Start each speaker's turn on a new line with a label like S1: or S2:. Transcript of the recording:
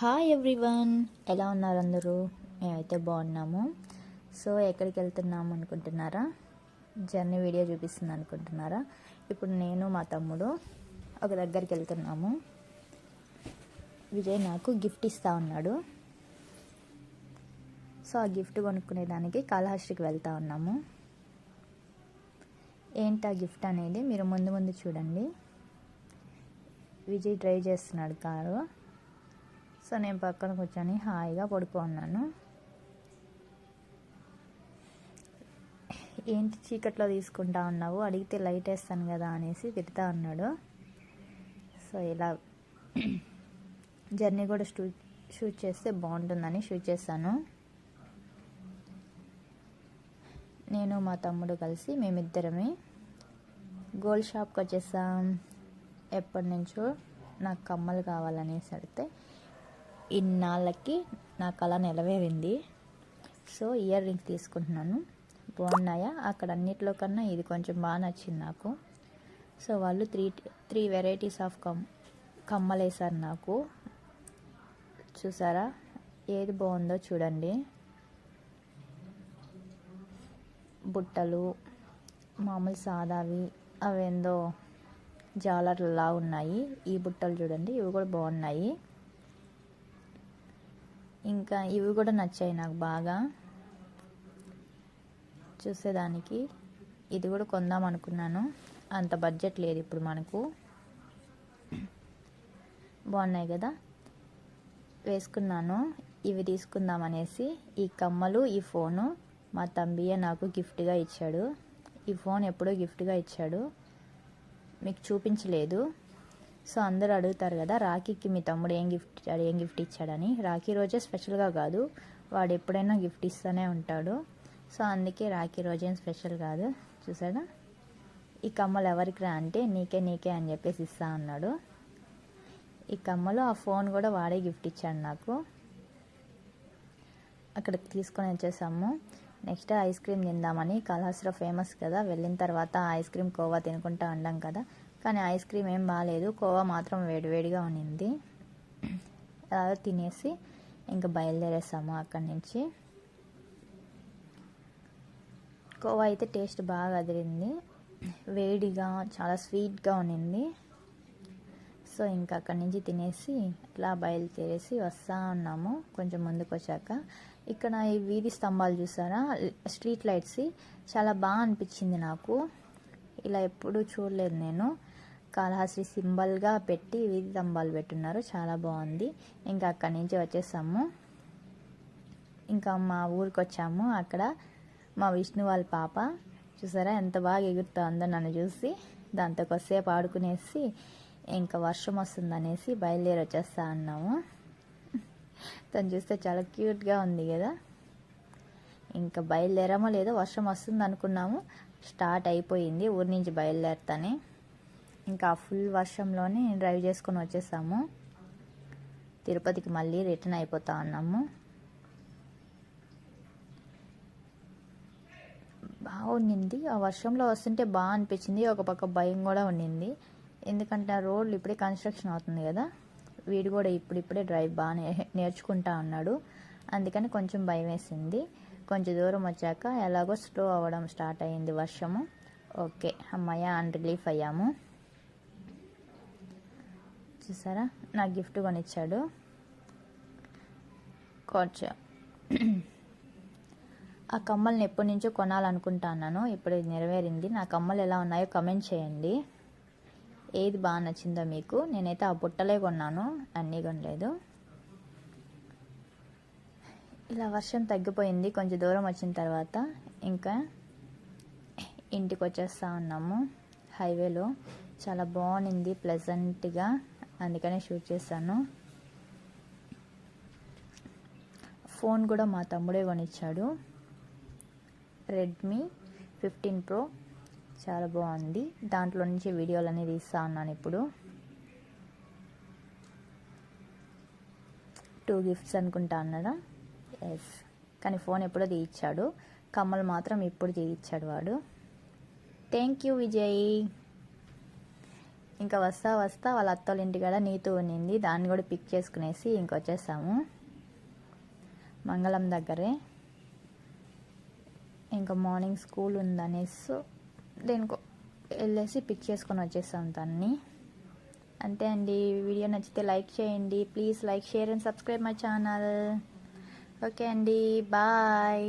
S1: Hi everyone ఎలా ఉన్నారు అందరూ? మేమైతే బాగున్నాము. సో ఎక్కడికి వెళ్తున్నాము అనుకుంటున్నారా? జర్నీ వీడియో చూపిస్తుంది అనుకుంటున్నారా? ఇప్పుడు నేను మా తమ్ముడు ఒక దగ్గరికి వెళ్తున్నాము విజయ్ నాకు గిఫ్ట్ ఇస్తా ఉన్నాడు. సో ఆ గిఫ్ట్ కొనుక్కునేదానికి కాళహస్తికి వెళ్తా ఉన్నాము. ఏంటి ఆ గిఫ్ట్ అనేది? మీరు ముందు ముందు చూడండి. విజయ్ డ్రైవ్ చేస్తున్నాడు కారు. సో నేను పక్కన కూర్చొని హాయిగా పడుకున్నాను. ఏంటి చీకట్లో తీసుకుంటా ఉన్నావు? అడిగితే లైట్ వేస్తాను కదా అనేసి తిడతా ఉన్నాడు. సో ఇలా జర్నీ కూడా షూ షూట్ చేస్తే బాగుంటుందని షూట్ చేశాను. నేను మా తమ్ముడు కలిసి మేమిద్దరమే గోల్డ్ షాప్కి వచ్చేసాం. ఎప్పటి నుంచో నాకు కమ్మలు కావాలనేసి అడిగితే ఇన్నాళ్ళకి నా కళ నెరవేరింది. సో ఇయర్ రింగ్స్ తీసుకుంటున్నాను. బాగున్నాయా? అక్కడ అన్నిట్లో కన్నా ఇది కొంచెం బాగా నచ్చింది నాకు. సో వాళ్ళు త్రీ త్రీ వెరైటీస్ ఆఫ్ కమ్ కమ్మలు వేశారు నాకు. చూసారా? ఏది బాగుందో చూడండి. బుట్టలు మామూలు సాదావి అవేందో జాలర్లా ఉన్నాయి. ఈ బుట్టలు చూడండి ఇవి కూడా బాగున్నాయి. ఇంకా ఇవి కూడా నచ్చాయి నాకు బాగా. చూసేదానికి. ఇది కూడా కొందాం అనుకున్నాను. అంత బడ్జెట్ లేదు ఇప్పుడు మనకు. బాగున్నాయి కదా? వేసుకున్నాను. ఇవి తీసుకుందాం అనేసి ఈ కమ్మలు ఈ ఫోను. మా తంబియే నాకు గిఫ్ట్గా ఇచ్చాడు. ఈ ఫోన్ ఎప్పుడో గిఫ్ట్గా ఇచ్చాడు. మీకు చూపించలేదు. సో అందరూ అడుగుతారు కదా రాఖీకి మీ తమ్ముడు ఏం గిఫ్ట్ ఇచ్చాడు ఏం గిఫ్ట్ ఇచ్చాడని. రాఖీ రోజే స్పెషల్గా కాదు వాడు ఎప్పుడైనా గిఫ్ట్ ఇస్తూనే ఉంటాడు. సో అందుకే రాఖీ రోజేం స్పెషల్ కాదు చూసాడా ఈ కమ్మలు ఎవరికి రా అంటే నీకే నీకే అని చెప్పేసి ఇస్తా అన్నాడు. ఈ కమ్మలో ఆ ఫోన్ కూడా వాడే గిఫ్ట్ ఇచ్చాడు నాకు. అక్కడికి తీసుకొని వచ్చేసాము. నెక్స్ట్ ఐస్ క్రీమ్ తిందామని కళాశ్ర ఫేమస్ కదా వెళ్ళిన తర్వాత ఐస్ క్రీమ్ కోవా తినుకుంటా ఉండాం కదా కానీ ఐస్ క్రీమ్ ఏం బాగాలేదు కోవా మాత్రం వేడివేడిగా ఉన్నింది అలా తినేసి ఇంకా బయలుదేరేసాము అక్కడి నుంచి. కోవా అయితే టేస్ట్ బాగా అదిరింది. వేడిగా చాలా స్వీట్గా ఉన్నింది సో ఇంకా అక్కడి నుంచి తినేసి అట్లా బయలుదేరేసి వస్తూ ఉన్నాము. కొంచెం ముందుకు వచ్చాక. ఇక్కడ ఈ వీధి స్తంభాలు చూసారా? Street lights. చాలా బాగా అనిపించింది నాకు. ఇలా ఎప్పుడూ చూడలేదు నేను. కాళహస్తి సింబల్గా పెట్టి వీధి స్తంభాలు పెట్టున్నారు. చాలా బాగుంది. ఇంకా అక్కడి నుంచి వచ్చేసాము. ఇంకా మా ఊరికి వచ్చాము అక్కడ మా విష్ణు వాళ్ళ పాప. చూసారా? ఎంత బాగా ఎగురుతుందో నన్ను చూసి. దాంతో కొద్దిసేపు ఆడుకునేసి ఇంకా వర్షం వస్తుందనేసి బయలుదేరి వచ్చేస్తా అన్నాము. తను చూస్తే చాలా క్యూట్గా ఉంది కదా. ఇంకా బయలుదేరామో లేదో వర్షం వస్తుంది అనుకున్నాము స్టార్ట్ అయిపోయింది. ఊరి నుంచి బయలుదేరుతానే. ఇంకా ఫుల్ వర్షంలోనే డ్రైవ్ చేసుకొని వచ్చేసాము. తిరుపతికి మళ్ళీ రిటర్న్ అయిపోతా ఉన్నాము. బాగుండింది ఆ వర్షంలో వస్తుంటే బాగా అనిపించింది. ఒక పక్క భయం కూడా ఉండింది. ఎందుకంటే ఆ రోడ్లు ఇప్పుడే కన్స్ట్రక్షన్ అవుతుంది కదా. వీడు కూడా ఇప్పుడిప్పుడే డ్రైవ్ బాగా నే- నేర్చుకుంటా ఉన్నాడు. అందుకని కొంచెం భయం వేసింది. కొంచెం దూరం వచ్చాక ఎలాగో స్లో అవ్వడం స్టార్ట్ అయ్యింది వర్షము. ఓకే అమ్మయ్య అని రిలీఫ్ అయ్యాము. చూసారా? నా గిఫ్ట్ కొనిచ్చాడు. కోచ్. ఆ కమ్మల్ని ఎప్పటి నుంచో కొనాలనుకుంటున్నాను ఇప్పుడు ఇది నెరవేరింది. నా కమ్మలు ఎలా ఉన్నాయో కమెంట్ చేయండి. ఏది బాగా నచ్చిందో మీకు. నేనైతే ఆ బుట్టలే కొన్నాను. అన్నీ కొనలేదు. ఇలా వర్షం తగ్గిపోయింది. కొంచెం దూరం వచ్చిన తర్వాత ఇంకా ఇంటికి వచ్చేస్తా ఉన్నాము. హైవేలో. చాలా బాగుంది. ప్లెజెంట్గా. అందుకనే షూట్ చేశాను. ఫోన్ కూడా మా తమ్ముడే కొనిచ్చాడు. రెడ్మీ ఫిఫ్టీన్ ప్రో చాలా బాగుంది. దాంట్లో నుంచి వీడియోలు అనేది తీస్తా ఉన్నాను ఇప్పుడు. టూ గిఫ్ట్స్ అనుకుంటా అన్నాడా? ఎస్ కానీ ఫోన్ ఎప్పుడో తీయించాడు కమ్మలు మాత్రం ఇప్పుడు తీయించాడు వాడు. Thank you Vijay. ఇంకా వస్తా వస్తా వాళ్ళ అత్తోళ్ళ ఇంటికాడ నీతు ఉన్నింది. దాన్ని కూడా పిక్ చేసుకునేసి ఇంకొచ్చేసాము. మంగళం దగ్గరే. ఇంకా మార్నింగ్ స్కూల్ ఉందనేసి దేనికో వెళ్ళేసి పిక్ చేసుకొని వచ్చేసాం దాన్ని అంతే అండి. వీడియో నచ్చితే లైక్ చేయండి. Please like share and subscribe my channel. Okay అండి. బాయ్.